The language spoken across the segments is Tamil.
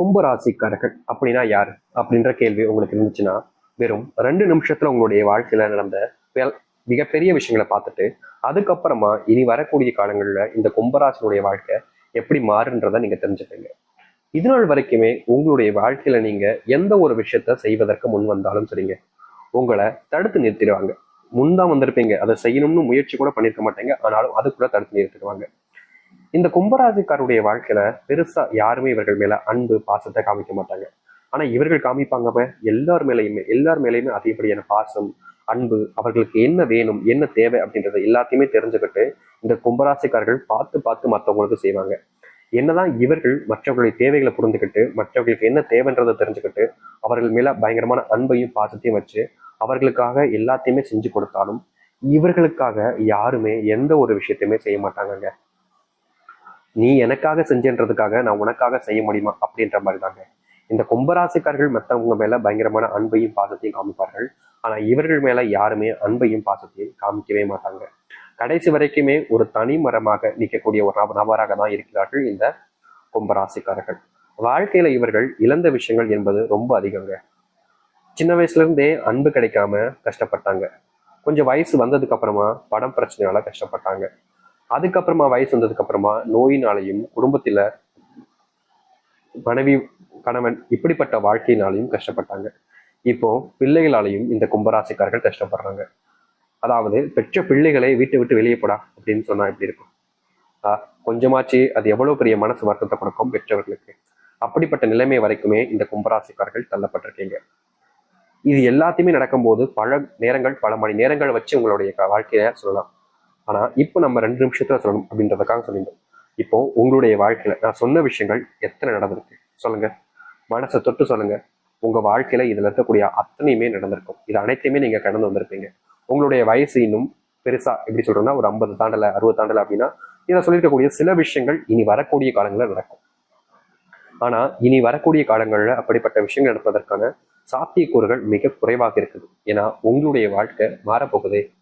கும்பராசிக்காரர்கள் அப்படின்னா யார்? அப்படின்ற கேள்வி உங்களுக்கு இருந்துச்சுன்னா வெறும் ரெண்டு நிமிஷத்துல உங்களுடைய வாழ்க்கையில நடந்த மிகப்பெரிய விஷயங்களை பார்த்துட்டு அதுக்கப்புறமா இனி வரக்கூடிய காலங்களில் இந்த கும்பராசினுடைய வாழ்க்கை எப்படி மாறுன்றதை நீங்க தெரிஞ்சுக்கங்க. இது நாள் வரைக்குமே உங்களுடைய வாழ்க்கையில நீங்க எந்த ஒரு விஷயத்த செய்வதற்கு முன் வந்தாலும் சரிங்க. உங்களை தடுத்து நிறுத்திடுவாங்க. முன் தான் வந்திருப்பீங்க. அதை செய்யணும்னு முயற்சி கூட பண்ணிருக்க மாட்டேங்க. ஆனாலும் அதுக்குள்ள தடுத்து நிறுத்திடுவாங்க. இந்த கும்பராசிக்காருடைய வாழ்க்கையில பெருசா யாருமே இவர்கள் மேல அன்பு பாசத்தை காமிக்க மாட்டாங்க. ஆனா இவர்கள் காமிப்பாங்க எல்லார் மேலையுமே எல்லார் மேலையுமே அதிகப்படியான பாசம் அன்பு அவர்களுக்கு என்ன வேணும் என்ன தேவை அப்படின்றத எல்லாத்தையுமே தெரிஞ்சுக்கிட்டு இந்த கும்பராசிக்காரர்கள் பார்த்து பார்த்து மற்றவங்களுக்கு செய்வாங்க. என்னதான் இவர்கள் மற்றவர்களுடைய தேவைகளை புரிந்துக்கிட்டு மற்றவர்களுக்கு என்ன தேவைன்றதை தெரிஞ்சுக்கிட்டு அவர்கள் மேல பயங்கரமான அன்பையும் பாசத்தையும் வச்சு அவர்களுக்காக எல்லாத்தையுமே செஞ்சு கொடுத்தாலும் இவர்களுக்காக யாருமே எந்த ஒரு விஷயத்தையுமே செய்ய மாட்டாங்கங்க. நீ எனக்காக செஞ்சன்றதுக்காக நான் உனக்காக செய்ய முடியுமா அப்படின்ற மாதிரி தாங்க இந்த கும்பராசிக்காரர்கள் மற்றவங்க மேல பயங்கரமான அன்பையும் பாசத்தையும் காமிப்பார்கள். ஆனா இவர்கள் மேல யாருமே அன்பையும் பாசத்தையும் காமிக்கவே மாட்டாங்க. கடைசி வரைக்குமே ஒரு தனி மரமாக நிற்கக்கூடிய ஒரு நபராக தான் இருக்கிறார்கள் இந்த கும்பராசிக்காரர்கள். வாழ்க்கையில இவர்கள் இழந்த விஷயங்கள் என்பது ரொம்ப அதிகங்க. சின்ன வயசுல இருந்தே அன்பு கிடைக்காம கஷ்டப்பட்டாங்க. கொஞ்சம் வயசு வந்ததுக்கு அப்புறமா படம் பிரச்சனையால கஷ்டப்பட்டாங்க. அதுக்கப்புறமா வயசு வந்ததுக்கு அப்புறமா நோயினாலையும் குடும்பத்துல மனைவி கணவன் இப்படிப்பட்ட வாழ்க்கையினாலையும் கஷ்டப்பட்டாங்க. இப்போ பிள்ளைகளாலையும் இந்த கும்பராசிக்காரர்கள் கஷ்டப்படுறாங்க. அதாவது பெற்ற பிள்ளைகளை வீட்டை விட்டு வெளியே போடா அப்படின்னு சொன்னா எப்படி இருக்கும்? ஆஹ் கொஞ்சமாச்சு அது எவ்வளவு பெரிய மனசு வருத்தத்தை கொடுக்கும் பெற்றவர்களுக்கு? அப்படிப்பட்ட நிலைமை வரைக்குமே இந்த கும்பராசிக்காரர்கள் தள்ளப்பட்டிருக்கீங்க. இது எல்லாத்தையுமே நடக்கும்போது பல நேரங்கள் பல மணி நேரங்கள் வச்சு உங்களுடைய வாழ்க்கையை வாழ்க்கைய சொல்லலாம். ஆனா இப்போ நம்ம ரெண்டு நிமிஷத்துல சொல்லணும் அப்படின்றதுக்காக சொல்லியிருந்தோம். இப்போ உங்களுடைய வாழ்க்கையில நான் சொன்ன விஷயங்கள் எத்தனை நடந்திருக்கு? சொல்லுங்க. மனசை தொட்டு சொல்லுங்க. உங்க வாழ்க்கையில இதுல இருக்கக்கூடிய அத்தனையுமே நடந்திருக்கும். இது அனைத்தையுமே நீங்க கடந்து வந்திருப்பீங்க. உங்களுடைய வயசு இன்னும் பெருசா எப்படி சொல்கிறோன்னா ஒரு ஐம்பது தாண்டல அறுபது தாண்டல அப்படின்னா இதை சொல்லியிருக்கக்கூடிய சில விஷயங்கள் இனி வரக்கூடிய காலங்களில் நடக்கும். ஆனா இனி வரக்கூடிய காலங்களில் அப்படிப்பட்ட விஷயங்கள் நடப்பதற்கான சாத்தியக்கூறுகள் மிக குறைவாக இருக்குது. ஏன்னா உங்களுடைய வாழ்க்கை மாறப்போகுது.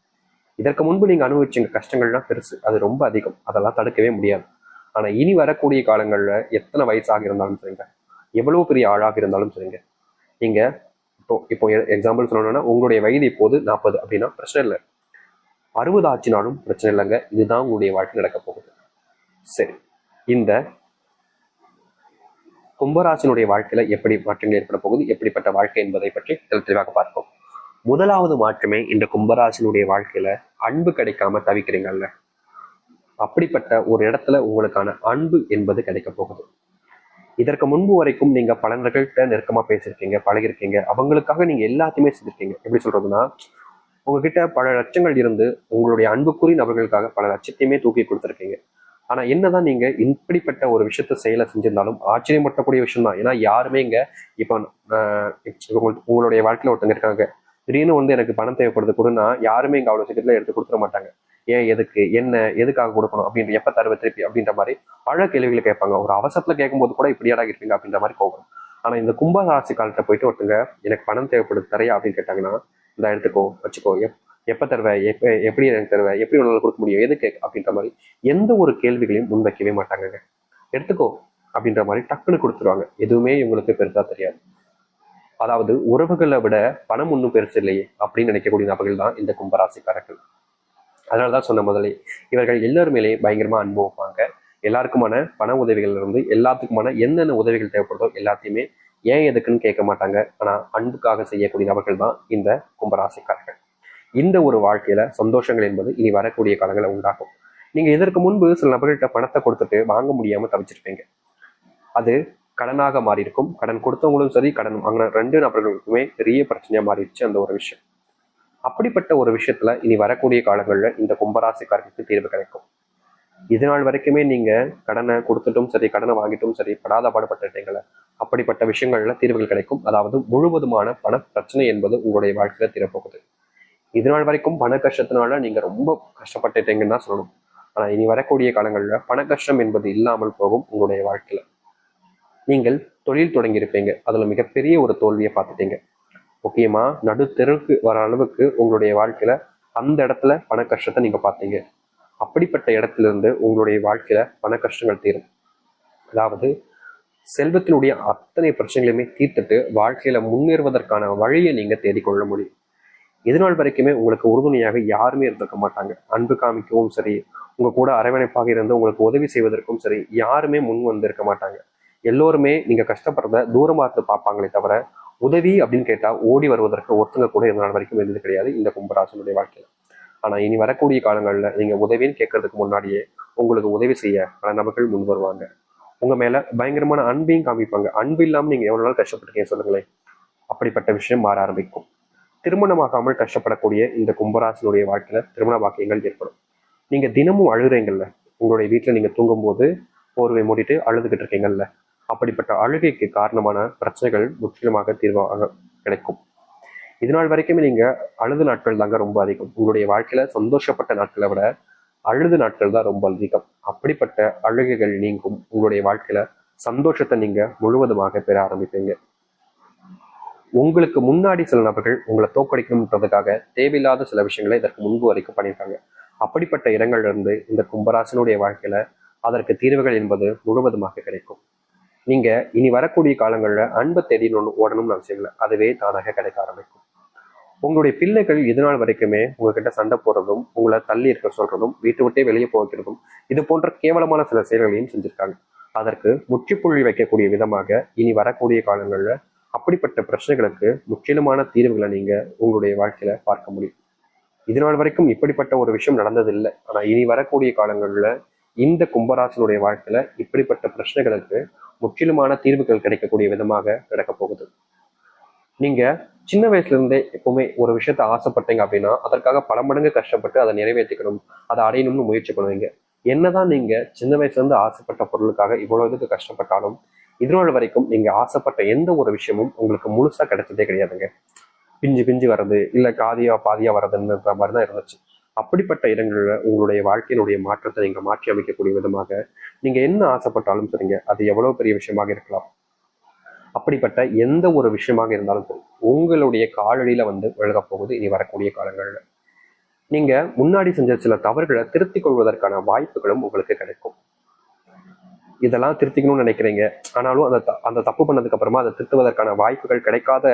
இதற்கு முன்பு நீங்க அனுபவிச்சுங்க கஷ்டங்கள்லாம் பெருசு. அது ரொம்ப அதிகம். அதெல்லாம் தடுக்கவே முடியாது. ஆனா இனி வரக்கூடிய காலங்கள்ல எத்தனை வயசாக இருந்தாலும் சரிங்க. எவ்வளவு பெரிய ஆளாக இருந்தாலும் சரிங்க. நீங்க இப்போ இப்போ எக்ஸாம்பிள் சொல்லணும்னா உங்களுடைய வயது இப்போது நாற்பது அப்படின்னா பிரச்சனை இல்லை. அறுபது ஆச்சினாலும் பிரச்சனை இல்லைங்க. இதுதான் உங்களுடைய வாழ்க்கை நடக்க போகுது. சரி. இந்த கும்பராசினுடைய வாழ்க்கையில எப்படி மாற்றங்கள் ஏற்பட போகுது? எப்படிப்பட்ட வாழ்க்கை என்பதை பற்றி தெளிவாக பார்ப்போம். முதலாவது மாற்றமே இந்த கும்பராசினுடைய வாழ்க்கையில அன்பு கிடைக்காம தவிக்கிறீங்கல்ல? அப்படிப்பட்ட ஒரு இடத்துல உங்களுக்கான அன்பு என்பது கிடைக்க போகுது. இதற்கு முன்பு வரைக்கும் நீங்க பலர்கள்ட்ட நெருக்கமா பேசியிருக்கீங்க பழகிருக்கீங்க அவங்களுக்காக நீங்க எல்லாத்தையுமே செஞ்சிருக்கீங்க. எப்படி சொல்றதுன்னா உங்ககிட்ட பல லட்சங்கள் இருந்து உங்களுடைய அன்புக்குரிய நபர்களுக்காக பல லட்சத்தையுமே தூக்கி கொடுத்துருக்கீங்க. ஆனா என்னதான் நீங்க இப்படிப்பட்ட ஒரு விஷயத்த செயலை செஞ்சிருந்தாலும் ஆச்சரியப்படக்கூடிய விஷயம் தான் ஏன்னா யாருமே இங்க இப்போ ஆஹ், உங்களுடைய வாழ்க்கையில ஒருத்தங்க இருக்காங்க. திடீர்னு வந்து எனக்கு பணம் தேவைப்படுது கொடுன்னா யாருமே இங்கே அவ்வளோ சீக்கிரத்தில் எடுத்து கொடுத்துட மாட்டாங்க. ஏன் எதுக்கு என்ன எதுக்காக கொடுக்கணும் அப்படின்ற எப்போ தருவ திருப்பி அப்படின்ற மாதிரி பல கேள்விகளை கேட்பாங்க. ஒரு அவசரத்தில் கேட்கும்போது கூட இப்படியாடா இருப்பீங்க அப்படின்ற மாதிரி கோபம். ஆனால் இந்த கும்ப ராசி காலத்தை போயிட்டு ஒருத்தங்க எனக்கு பணம் தேவைப்படுது தரையா அப்படின்னு கேட்டாங்கன்னா இந்த எடுத்துக்கோ வச்சுக்கோ. எப் எப்போ தருவ எப்ப எப்படி எனக்கு தருவ எப்படி உன்னால் கொடுக்க முடியும் எதுக்கு அப்படின்ற மாதிரி எந்த ஒரு கேள்விகளையும் முன்வைக்கவே மாட்டாங்க எடுத்துக்கோ அப்படின்ற மாதிரி டக்குன்னு கொடுத்துருவாங்க. எதுவுமே இவங்களுக்கு பெருசாக தெரியாது. அதாவது உறவுகளை விட பணம் ஒன்றும் பெருசு இல்லையே அப்படின்னு நினைக்கக்கூடிய நபர்கள் தான் இந்த கும்பராசிக்காரர்கள். அதனாலதான் சொன்ன முதலே இவர்கள் எல்லார் மேலேயும் பயங்கரமா அன்பு வைப்பாங்க. எல்லாருக்குமான பண உதவிகள் இருந்து எல்லாத்துக்குமான என்னென்ன உதவிகள் தேவைப்படுதோ எல்லாத்தையுமே ஏன் எதுக்குன்னு கேட்க மாட்டாங்க. ஆனா அன்புக்காக செய்யக்கூடிய நபர்கள் தான் இந்த கும்பராசிக்காரர்கள். இந்த ஒரு வாழ்க்கையில சந்தோஷங்கள் என்பது இனி வரக்கூடிய காலங்களில் உண்டாகும். நீங்க இதற்கு முன்பு சில நபர்கள்ட்ட பணத்தை கொடுத்துட்டு வாங்க முடியாம தவிச்சிருப்பீங்க. அது கடனாக மாறி இருக்கும் கடன் கொடுத்தவங்களும் சரி கடன் வாங்கின ரெண்டு நபர்களுக்குமே பெரிய பிரச்சனையாக மாறிடுச்சு அந்த ஒரு விஷயம். அப்படிப்பட்ட ஒரு விஷயத்துல இனி வரக்கூடிய காலங்களில் இந்த கும்பராசிக்காரர்களுக்கு தீர்வு கிடைக்கும். இது நாள் வரைக்குமே நீங்க கடனை கொடுத்துட்டும் சரி கடனை வாங்கிட்டும் சரி படாத பாடுபட்டுட்டீங்களே அப்படிப்பட்ட விஷயங்கள்ல தீர்வுகள் கிடைக்கும். அதாவது முழுவதுமான பண பிரச்சனை என்பது உங்களுடைய வாழ்க்கையில தீரப்போகுது. இது நாள் வரைக்கும் பண கஷ்டத்தினால நீங்க ரொம்ப கஷ்டப்பட்டுட்டீங்கன்னு தான் சொல்லணும். ஆனா இனி வரக்கூடிய காலங்களில் பண கஷ்டம் என்பது இல்லாமல் போகும் உங்களுடைய வாழ்க்கையில. நீங்கள் தொழில் தொடங்கியிருப்பீங்க. அதில் மிகப்பெரிய ஒரு தோல்வியை பார்த்துட்டீங்க. முக்கியமாக நடுத்தெருக்கு வர அளவுக்கு உங்களுடைய வாழ்க்கையில் அந்த இடத்துல பண கஷ்டத்தை நீங்கள் பார்த்தீங்க. அப்படிப்பட்ட இடத்துல இருந்து உங்களுடைய வாழ்க்கையில் பண கஷ்டங்கள் தீரும். அதாவது செல்வத்தினுடைய அத்தனை பிரச்சனைகளையுமே தீர்த்துட்டு வாழ்க்கையில் முன்னேறுவதற்கான வழியை நீங்கள் தேடிக்கொள்ள முடியும். இதனால் வரைக்குமே உங்களுக்கு உறுதுணையாக யாருமே இருந்திருக்க மாட்டாங்க. அன்பு காமிக்கவும் சரி உங்கள் கூட அரவணைப்பாக இருந்து உங்களுக்கு உதவி செய்வதற்கும் சரி யாருமே முன் வந்திருக்க மாட்டாங்க. எல்லோருமே நீங்க கஷ்டப்படுறத தூரமா இருந்து பார்ப்பாங்களே தவிர உதவி அப்படின்னு கேட்டால் ஓடி வருவதற்கு ஒருத்தங்க கூட இந்த நாள் வரைக்கும் இருந்தது கிடையாது இந்த கும்பராசனுடைய வாழ்க்கையில். ஆனால் இனி வரக்கூடிய காலங்களில் நீங்கள் உதவின்னு கேட்கறதுக்கு முன்னாடியே உங்களுக்கு உதவி செய்ய பல நபர்கள் முன் வருவாங்க. உங்கள் மேலே பயங்கரமான அன்பையும் காமிப்பாங்க. அன்பு இல்லாமல் நீங்கள் எவ்வளோ நாள் கஷ்டப்பட்டிருக்கீங்க சொல்லுங்களேன். அப்படிப்பட்ட விஷயம் மாற ஆரம்பிக்கும். திருமணமாகாமல் கஷ்டப்படக்கூடிய இந்த கும்பராசனுடைய வாழ்க்கையில் திருமண வாக்கியங்கள் ஏற்படும். நீங்கள் தினமும் அழுகிறீங்கல்ல உங்களுடைய வீட்டில் நீங்கள் தூங்கும்போது போர்வை மூடிட்டு அழுதுகிட்டு இருக்கீங்கல்ல அப்படிப்பட்ட அழுகைக்கு காரணமான பிரச்சனைகள் முற்றிலுமாக தீர்வாக கிடைக்கும். இது நாள் வரைக்குமே நீங்க அழுது நாட்கள் தாங்க ரொம்ப அதிகம். உங்களுடைய வாழ்க்கையில சந்தோஷப்பட்ட நாட்களை விட அழுது நாட்கள் தான் ரொம்ப அதிகம். அப்படிப்பட்ட அழுகைகள் நீங்கும் உங்களுடைய வாழ்க்கையில சந்தோஷத்தை நீங்க முழுவதுமாக பெற ஆரம்பிப்பீங்க. உங்களுக்கு முன்னாடி சில நபர்கள் உங்களை தோக்கடிக்கணுன்றதுக்காக தேவையில்லாத சில விஷயங்களை இதற்கு முன்பு வரைக்கும் பண்ணியிருக்காங்க. அப்படிப்பட்ட இடங்கள்ல இருந்து இந்த கும்பராசனுடைய வாழ்க்கையில அதற்கு தீர்வுகள் என்பது முழுவதுமாக கிடைக்கும். நீங்க இனி வரக்கூடிய காலங்களில் அன்பை தேடி ஓடணும்னு அவசியம் இல்லை. அதுவே தானாக கிடைக்க ஆரம்பிக்கும். உங்களுடைய பிள்ளைகள் இதனால் வரைக்குமே உங்ககிட்ட சண்டை போடுறதும் உங்களை தள்ளி இருக்க சொல்றதும் வீட்டு விட்டே வெளியே போகிறதும் இது போன்ற கேவலமான சில செயல்களையும் செஞ்சிருக்காங்க. அதற்கு முற்றுப்புள்ளி வைக்கக்கூடிய விதமாக இனி வரக்கூடிய காலங்களில் அப்படிப்பட்ட பிரச்சனைகளுக்கு முற்றிலுமான தீர்வுகளை நீங்க உங்களுடைய வாழ்க்கையில பார்க்க முடியும். இது நாள் வரைக்கும் இப்படிப்பட்ட ஒரு விஷயம் நடந்ததில்லை. ஆனா இனி வரக்கூடிய காலங்களில் இந்த கும்பராசனுடைய வாழ்க்கையில இப்படிப்பட்ட பிரச்சனைகளுக்கு முற்றிலுமான தீர்வுகள் கிடைக்கக்கூடிய விதமாக நடக்க போகுது. நீங்க சின்ன வயசுல இருந்தே எப்பவுமே ஒரு விஷயத்த ஆசைப்பட்டீங்க அப்படின்னா அதற்காக பல மடங்கு கஷ்டப்பட்டு அதை நிறைவேற்றிக்கணும் அதை அடையணும்னு முயற்சி பண்ணுவீங்க என்னதான் நீங்க சின்ன வயசுல இருந்து ஆசைப்பட்ட பொருளுக்காக இவ்வளவு இதுக்கு கஷ்டப்பட்டாலும் இதனால வரைக்கும் நீங்க ஆசைப்பட்ட எந்த ஒரு விஷயமும் உங்களுக்கு முழுசா கிடைச்சதே கிடையாதுங்க. பிஞ்சு பிஞ்சு வர்றது இல்ல காதியா பாதியா வர்றதுன்ற மாதிரி தான் இருந்துச்சு. அப்படிப்பட்ட இடங்களில் உங்களுடைய வாழ்க்கையினுடைய மாற்றத்தை நீங்க மாற்றி அமைக்கக்கூடிய விதமாக நீங்க என்ன ஆசைப்பட்டாலும் சரிங்க அது எவ்வளவு பெரிய விஷயமாக இருக்கலாம். அப்படிப்பட்ட எந்த ஒரு விஷயமாக இருந்தாலும் சரி உங்களுடைய காலடியில் வந்து விலக போகுது இனி வரக்கூடிய காலங்களில். நீங்க முன்னாடி செஞ்ச சில தவறுகளை திருத்திக் கொள்வதற்கான வாய்ப்புகளும் உங்களுக்கு கிடைக்கும். இதெல்லாம் திருத்திக்கணும்னு நினைக்கிறீங்க ஆனாலும் அந்த அந்த தப்பு பண்ணதுக்கு அப்புறமா அதை திருத்துவதற்கான வாய்ப்புகள் கிடைக்காத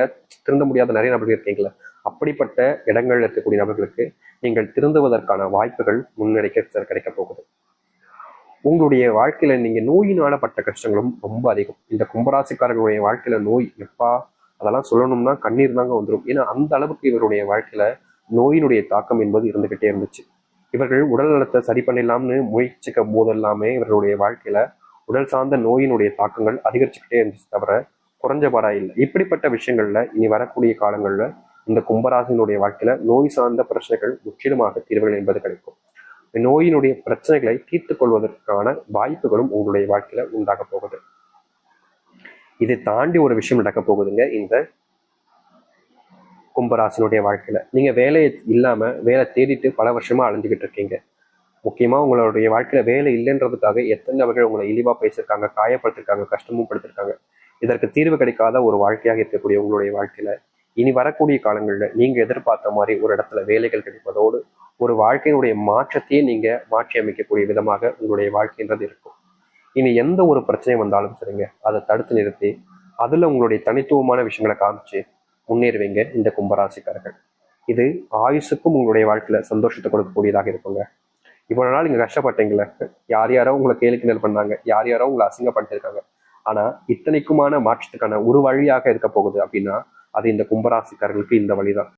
திருந்த முடியாத நிறைய நபர்கள் இருக்கீங்களா அப்படிப்பட்ட இடங்கள் இருக்கக்கூடிய நபர்களுக்கு நீங்கள் திருந்துவதற்கான வாய்ப்புகள் முன்னெடுக்க கிடைக்க போகுது. உங்களுடைய வாழ்க்கையில நீங்க நோயினால பட்ட கஷ்டங்களும் ரொம்ப அதிகம். இந்த கும்பராசிக்காரர்களுடைய வாழ்க்கையில நோய் எப்பா? அதெல்லாம் சொல்லணும்னா கண்ணீர் தாங்க வந்துடும் ஏன்னா அந்த அளவுக்கு இவருடைய வாழ்க்கையில நோயினுடைய தாக்கம் என்பது இருந்துகிட்டே இருந்துச்சு. இவர்கள் உடல் நலத்தை சரி பண்ணிடலாம்னு முயற்சிக்க போதெல்லாமே இவர்களுடைய வாழ்க்கையில உடல் சார்ந்த நோயினுடைய தாக்கங்கள் அதிகரிச்சுக்கிட்டே இருந்துச்சு தவிர குறைஞ்சபாடா இல்லை. இப்படிப்பட்ட விஷயங்கள்ல இனி வரக்கூடிய காலங்கள்ல இந்த கும்பராசினுடைய வாழ்க்கையில நோய் சார்ந்த பிரச்சனைகள் முற்றிலுமாக தீர்வுகள் என்பது கிடைக்கும். நோயினுடைய பிரச்சனைகளை தீர்த்து கொள்வதற்கான வாய்ப்புகளும் உங்களுடைய வாழ்க்கையில உண்டாக போகுது. இதை தாண்டி ஒரு விஷயம் நடக்க போகுதுங்க இந்த கும்பராசினுடைய வாழ்க்கையில. நீங்க வேலையை இல்லாம வேலை தேடிட்டு பல வருஷமா அழிஞ்சுக்கிட்டு இருக்கீங்க. முக்கியமா உங்களுடைய வாழ்க்கையில வேலை இல்லைன்றதுக்காக எத்தனை நபர்கள் உங்களை இழிவா பேசியிருக்காங்க காயப்படுத்திருக்காங்க கஷ்டமும் படுத்திருக்காங்க இதற்கு தீர்வு கிடைக்காத ஒரு வாழ்க்கையாக இருக்கக்கூடிய உங்களுடைய வாழ்க்கையில இனி வரக்கூடிய காலங்களில் நீங்க எதிர்பார்த்த மாதிரி ஒரு இடத்துல வேலைகள் கிடைப்பதோடு ஒரு வாழ்க்கையினுடைய மாற்றத்தையே நீங்க மாற்றி அமைக்கக்கூடிய விதமாக உங்களுடைய வாழ்க்கைன்றது இருக்கும். இனி எந்த ஒரு பிரச்சனை வந்தாலும் சரிங்க அதை தடுத்து நிறுத்தி அதுல உங்களுடைய தனித்துவமான விஷயங்களை காமிச்சு முன்னேறுவீங்க இந்த கும்பராசிக்காரர்கள். இது ஆயுசுக்கும் உங்களுடைய வாழ்க்கையில சந்தோஷத்தை கொடுக்கக்கூடியதாக இருக்குங்க. இவ்வளவு நாள் நீங்க கஷ்டப்பட்டீங்களே யார் யாரோ உங்களை கேலி கிண்டல் பண்ணாங்க யார் யாரோ உங்களை அசிங்கப்படுத்திருக்காங்க ஆனா இத்தனைக்குமான மாற்றத்துக்கான ஒரு வழியாக இருக்க போகுது அப்படின்னா அது இந்த கும்பராசிக்காரர்களுக்கு இந்த வழிதான்.